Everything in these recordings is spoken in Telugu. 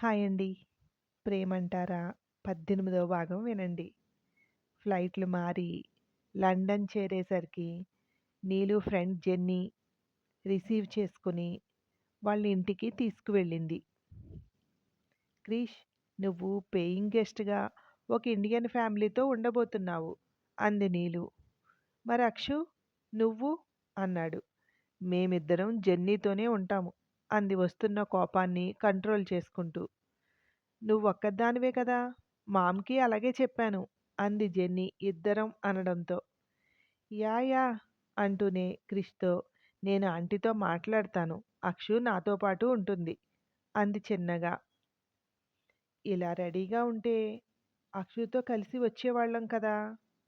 హాయ్ అండి. ప్రేమంటారా 18వ భాగం వినండి. ఫ్లైట్లు మారి లండన్ చేరేసరికి నీలు ఫ్రెండ్ జెన్నీ రిసీవ్ చేసుకుని వాళ్ళ ఇంటికి తీసుకువెళ్ళింది. క్రిష్ నువ్వు పేయింగ్ గెస్ట్‌గా ఒక ఇండియన్ ఫ్యామిలీతో ఉండబోతున్నావు అంది నీలు. మరి అక్షు? నువ్వు? అన్నాడు. మేమిద్దరం జెన్నీతోనే ఉంటాము అంది వస్తున్న కోపాన్ని కంట్రోల్ చేసుకుంటూ. నువ్వొక్కదానివే కదా! మామ్‌కి అలాగే చెప్పాను అంది జెన్నీ ఇద్దరం అనడంతో. యా యా అంటూనే క్రిష్‌తో నేను ఆంటీతో మాట్లాడతాను. అక్షు నాతో పాటు ఉంటుంది అంది చిన్నగా. ఇలా రెడీగా ఉంటే అక్షుతో కలిసి వచ్చేవాళ్ళం కదా!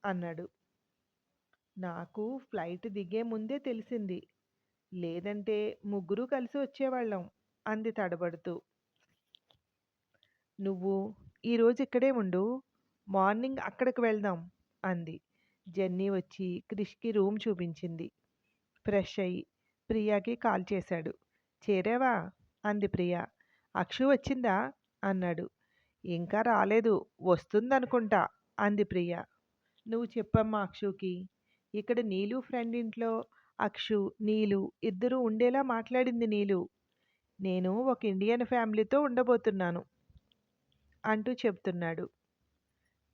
అన్నాడు. నాకు ఫ్లైట్ దిగే ముందే తెలిసింది. లేదంటే ముగ్గురూ కలిసి వచ్చేవాళ్ళం అంది తడబడుతూ. నువ్వు ఈరోజు ఇక్కడే ఉండు. మార్నింగ్ అక్కడికి వెళ్దాం అంది. జెన్నీ వచ్చి క్రిష్‌కి రూమ్ చూపించింది. ఫ్రెష్ అయి ప్రియాకి కాల్ చేశాడు. చేరావా? అంది ప్రియా అక్షు వచ్చిందా? అన్నాడు. ఇంకా రాలేదు. వస్తుందనుకుంటా అంది ప్రియ. నువ్వు చెప్పమ్మా అక్షుకి. ఇక్కడ నీలు ఫ్రెండ్ ఇంట్లో అక్షు, నీలు ఇద్దరూ ఉండేలా మాట్లాడింది నీలు. నేను ఒక ఇండియన్ ఫ్యామిలీతో ఉండబోతున్నాను అంటూ చెప్తున్నాడు.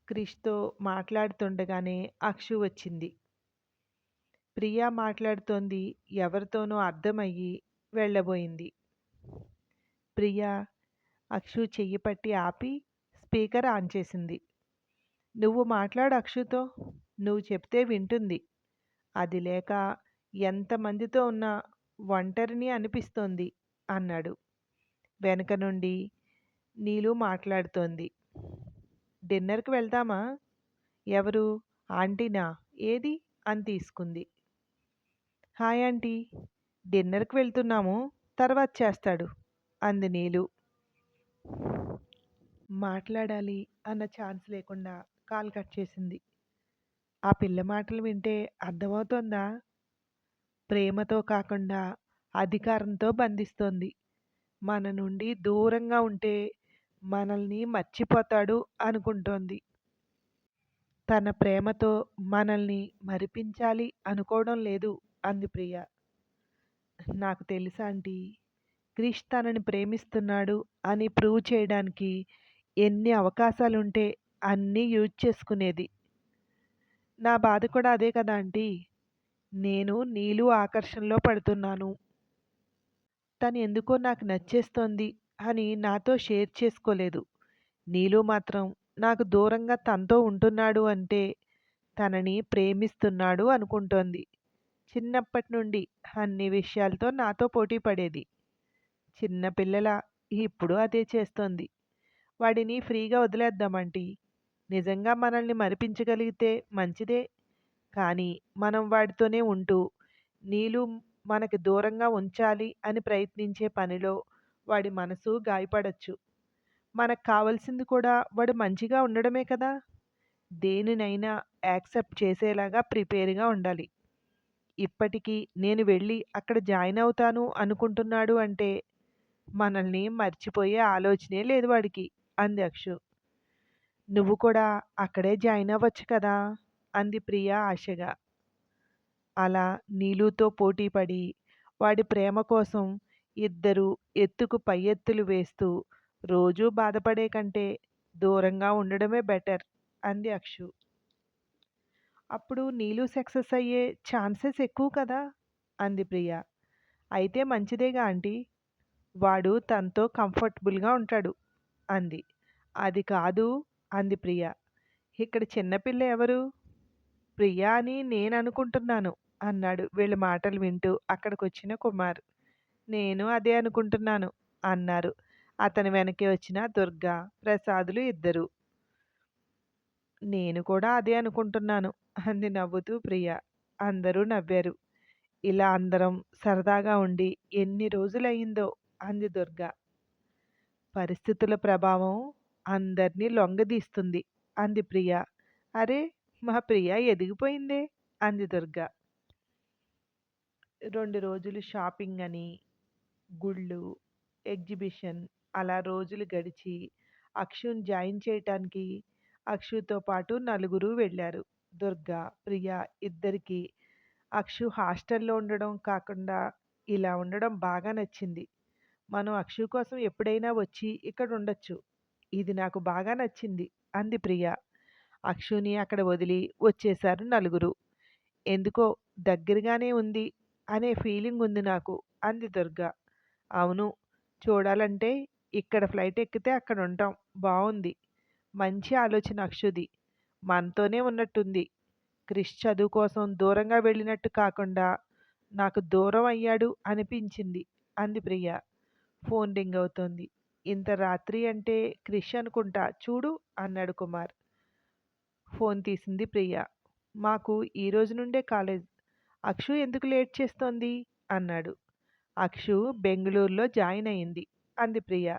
క్రిష్‌తో మాట్లాడుతుండగానే అక్షు వచ్చింది. ప్రియా మాట్లాడుతోంది ఎవరితోనో అర్థమయ్యి వెళ్ళబోయింది. ప్రియా అక్షు చెయ్యి పట్టి ఆపి స్పీకర్ ఆన్ చేసింది. నువ్వు మాట్లాడు అక్షుతో. నువ్వు చెప్తే వింటుంది. అది లేక ఎంతమందితో ఉన్నా ఒంటరిని అనిపిస్తోంది అన్నాడు. వెనక నుండి నీలు మాట్లాడుతోంది. డిన్నర్‌కి వెళ్దామా? ఎవరు? ఆంటీనా? ఏది? అని తీసుకుంది. Hi aunty. డిన్నర్‌కి వెళ్తున్నాము. తర్వాత చేస్తాడు అంది నీలు. మాట్లాడాలి అన్న ఛాన్స్ లేకుండా కాల్ కట్ చేసింది. ఆ పిల్ల మాటలు వింటే అర్థమవుతోందా? ప్రేమతో కాకుండా అధికారంతో బంధిస్తోంది. మన నుండి దూరంగా ఉంటే మనల్ని మర్చిపోతాడు అనుకుంటోంది. తన ప్రేమతో మనల్ని మరిపించాలి అనుకోవడం లేదు అంది ప్రియ. నాకు తెలుసా ఆంటీ. క్రిష్ తనని ప్రేమిస్తున్నాడు అని ప్రూవ్ చేయడానికి ఎన్ని అవకాశాలుంటే అన్నీ యూజ్ చేసుకునేది. నా బాధ కూడా అదే కదా ఆంటీ. నేను నీలు ఆకర్షణలో పడుతున్నాను. తను ఎందుకో నాకు నచ్చేస్తోంది అని నాతో షేర్ చేసుకోలేదు. నీలు మాత్రం నాకు దూరంగా తనతో ఉంటున్నాడు అంటే తనని ప్రేమిస్తున్నాడు అనుకుంటోంది. చిన్నప్పటి నుండి అన్ని విషయాలతో నాతో పోటీ పడేది. చిన్నపిల్లల ఇప్పుడు అదే చేస్తోంది. వాడిని ఫ్రీగా వదిలేద్దాం నిజంగా మనల్ని మరిపించగలిగితే మంచిదే. కానీ మనం వాడితోనే ఉంటూ నీళ్ళు మనకి దూరంగా ఉంచాలి అని ప్రయత్నించే పనిలో వాడి మనసు గాయపడచ్చు మనకు కావలసింది కూడా వాడు మంచిగా ఉండడమే కదా! దేనినైనా యాక్సెప్ట్ చేసేలాగా ప్రిపేర్‌గా ఉండాలి. ఇప్పటికీ నేను వెళ్ళి అక్కడ జాయిన్ అవుతాను అనుకుంటున్నాడు అంటే మనల్ని మర్చిపోయే ఆలోచనే లేదు వాడికి అంది అక్షు. నువ్వు కూడా అక్కడే జాయిన్ అవ్వచ్చు కదా! అంది ప్రియ ఆశగా. అలా నీలుతో పోటీపడి వాడి ప్రేమ కోసం ఇద్దరు ఎత్తుకు పై ఎత్తులు వేస్తూ రోజూ బాధపడే కంటే దూరంగా ఉండడమే బెటర్ అంది అక్షు. అప్పుడు నీలు సక్సెస్ అయ్యే ఛాన్సెస్ ఎక్కువ కదా! అంది ప్రియ. అయితే మంచిదేగా ఆంటీ. వాడు తనతో కంఫర్టబుల్‌గా ఉంటాడు అంది. అది కాదు అంది ప్రియ. ఇక్కడ చిన్నపిల్ల ఎవరు? ప్రియ అని నేను అనుకుంటున్నాను అన్నాడు వీళ్ళ మాటలు వింటూ అక్కడికి వచ్చిన కుమార్. నేను అదే అనుకుంటున్నాను అన్నారు అతని వెనకే వచ్చిన దుర్గా, ప్రసాదులు ఇద్దరు నేను కూడా అదే అనుకుంటున్నాను అంది నవ్వుతూ ప్రియ. అందరూ నవ్వారు. ఇలా అందరం సరదాగా ఉండి ఎన్ని రోజులయ్యిందో అంది దుర్గా. పరిస్థితుల ప్రభావం అందరినీ లొంగదీస్తుంది అంది ప్రియ. అరే మా ప్రియ ఎదిగిపోయిందే. అంది దుర్గా. రెండు రోజులు షాపింగ్ అని, గుళ్ళు, ఎగ్జిబిషన్ అలా రోజులు గడిచి అక్షుని జాయిన్ చేయటానికి అక్షుతో పాటు నలుగురు వెళ్ళారు. దుర్గ ప్రియ ఇద్దరికి అక్షు హాస్టల్లో ఉండడం కాకుండా ఇలా ఉండడం బాగా నచ్చింది. మనం అక్షు కోసం ఎప్పుడైనా వచ్చి ఇక్కడ ఉండొచ్చు. ఇది నాకు బాగా నచ్చింది అంది ప్రియ. అక్షుని అక్కడ వదిలి వచ్చేశారు నలుగురు. ఎందుకో దగ్గరగానే ఉంది అనే ఫీలింగ్ ఉంది నాకు. అంది దుర్గ. అవును చూడాలంటే ఇక్కడ ఫ్లైట్ ఎక్కితే అక్కడ ఉంటాం బాగుంది మంచి ఆలోచన అక్షుది. మనతోనే ఉన్నట్టుంది. క్రిష్ చదువు కోసం దూరంగా వెళ్ళినట్టు కాకుండా నాకు దూరం అయ్యాడు అనిపించింది అంది ప్రియ. ఫోన్ రింగ్ అవుతోంది. ఇంత రాత్రి అంటే క్రిష్ అనుకుంటా. చూడు అన్నాడు కుమార్. ఫోన్ తీసింది ప్రియ. మాకు ఈ రోజు నుండే కాలేజ్. అక్షు ఎందుకు లేట్ చేస్తోంది? అన్నాడు. అక్షు బెంగళూరులో జాయిన్ అయింది అంది ప్రియ.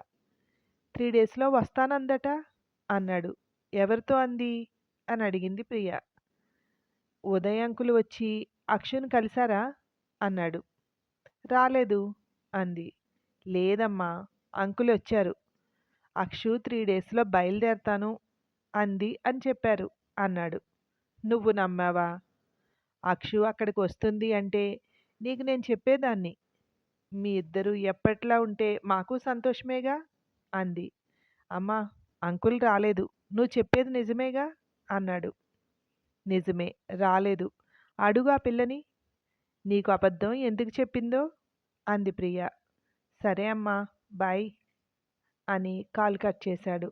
త్రీ డేస్లో వస్తానందట? అన్నాడు. ఎవరితో అంది? అని అడిగింది ప్రియ. ఉదయ అంకులు వచ్చి అక్షుని కలిశారా? అన్నాడు. రాలేదు అంది. లేదమ్మా అంకుల్ వచ్చారు అక్షు త్రీ డేస్లో బయలుదేరతాను అంది అని చెప్పారు. అన్నాడు. నువ్వు నమ్మావా? అక్షు అక్కడికి వస్తుంది అంటే నీకు నేను చెప్పేదాన్ని. మీ ఇద్దరు ఎప్పట్లా ఉంటే మాకు సంతోషమేగా? అంది. అమ్మా అంకుల్ రాలేదు. నువ్వు చెప్పేది నిజమేగా? అన్నాడు. నిజమే రాలేదు. అడుగు ఆ పిల్లని. నీకు అబద్ధం ఎందుకు చెప్పిందో? అంది ప్రియ. సరే అమ్మా బాయ్ అని కాల్ కట్ చేశాడు.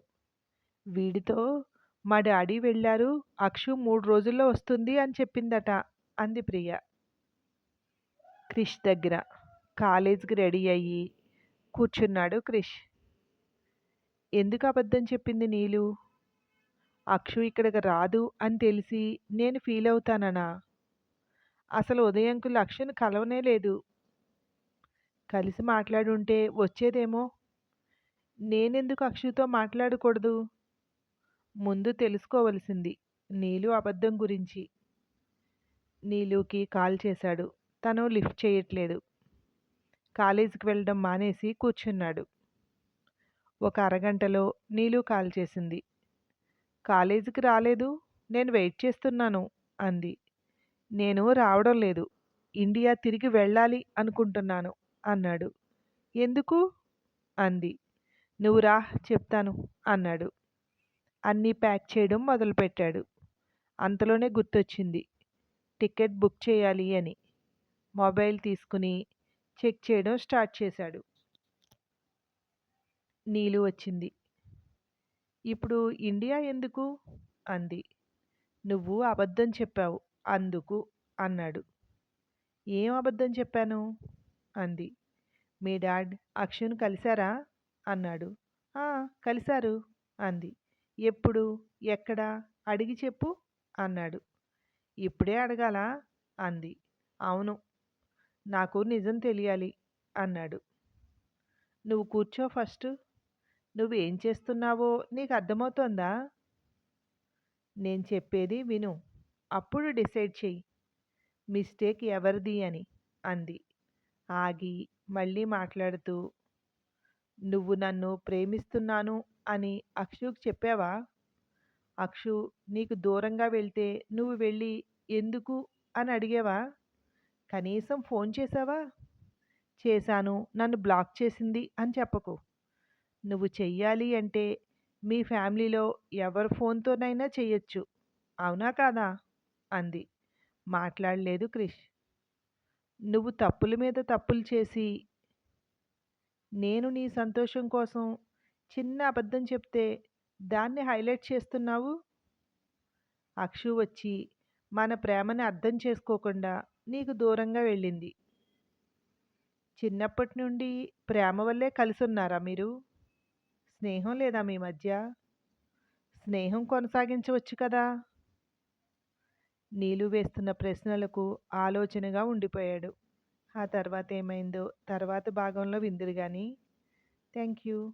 వీడితో మా డాడీ వెళ్ళారు అక్షు మూడు రోజుల్లో వస్తుంది అని చెప్పిందట. అంది ప్రియ. క్రిష్ దగ్గర. కాలేజ్కి రెడీ అయ్యి కూర్చున్నాడు క్రిష్. ఎందుకు అబద్ధం చెప్పింది నీలు? అక్షు ఇక్కడికి రాదు అని తెలిసి నేను ఫీల్ అవుతాననా? అసలు ఉదయంకులు అక్షుని కలవనే లేదు. కలిసి మాట్లాడుంటే వచ్చేదేమో? నేనెందుకు అక్షుతో మాట్లాడకూడదు? ముందు తెలుసుకోవలసింది నీలు అబద్ధం గురించి. నీలుకి కాల్ చేశాడు. తను లిఫ్ట్ చేయట్లేదు. కాలేజీకి వెళ్ళడం మానేసి కూర్చున్నాడు. ఒక అరగంటలో నీలు కాల్ చేసింది. కాలేజీకి రాలేదు. నేను వెయిట్ చేస్తున్నాను అంది. నేను రావడం లేదు. ఇండియా తిరిగి వెళ్ళాలి అనుకుంటున్నాను అన్నాడు. ఎందుకు? అంది. నువ్వు రా చెప్తాను అన్నాడు. అన్నీ ప్యాక్ చేయడం మొదలుపెట్టాడు. అంతలోనే గుర్తొచ్చింది. టికెట్ బుక్ చేయాలి అని. మొబైల్ తీసుకుని చెక్ చేయడం స్టార్ట్ చేశాడు. నీలు వచ్చింది. ఇప్పుడు ఇండియా ఎందుకు? అంది. నువ్వు అబద్ధం చెప్పావు. అందుకు అన్నాడు. ఏం అబద్ధం చెప్పాను? అంది. మీ డాడ్ అక్షును కలిశారా? అన్నాడు. కలిశారు అంది. ఎప్పుడు ఎక్కడ అడిగి చెప్పు అన్నాడు. ఇప్పుడే అడగాల? అంది. అవును. నాకు నిజం తెలియాలి అన్నాడు. నువ్వు కూర్చో ఫస్ట్. నువ్వు ఏం చేస్తున్నావో నీకు అర్థమవుతోందా? నేను చెప్పేది విను. అప్పుడు డిసైడ్ చెయ్యి. మిస్టేక్ ఎవరిది అని అంది. ఆగి మళ్ళీ మాట్లాడుతూ నువ్వు నన్ను ప్రేమిస్తున్నాను అని అక్షుకు చెప్పావా? అక్షు నీకు దూరంగా వెళ్తే నువ్వు వెళ్ళి ఎందుకు అని అడిగేవా? కనీసం ఫోన్ చేసావా? చేశాను నన్ను బ్లాక్ చేసింది అని చెప్పకు. నువ్వు చెయ్యాలి అంటే మీ ఫ్యామిలీలో ఎవరి ఫోన్తోనైనా చెయ్యొచ్చు. అవునా కాదా? అంది. మాట్లాడలేదు క్రిష్. నువ్వు తప్పుల మీద తప్పులు చేసి నేను నీ సంతోషం కోసం చిన్న అబద్ధం చెప్తే దాన్ని హైలైట్ చేస్తున్నావు? అక్షు వచ్చి మన ప్రేమని అర్థం చేసుకోకుండా నీకు దూరంగా వెళ్ళింది. చిన్నప్పటి నుండి ప్రేమ వల్లే కలిసి ఉన్నారా మీరు? స్నేహం లేదా మీ మధ్య? స్నేహం కొనసాగించవచ్చు కదా? నీలు వేస్తున్న ప్రశ్నలకు ఆలోచనగా ఉండిపోయాడు. ఆ తర్వాత ఏమైందో తర్వాత భాగంలో విందురు కానీ థ్యాంక్ యూ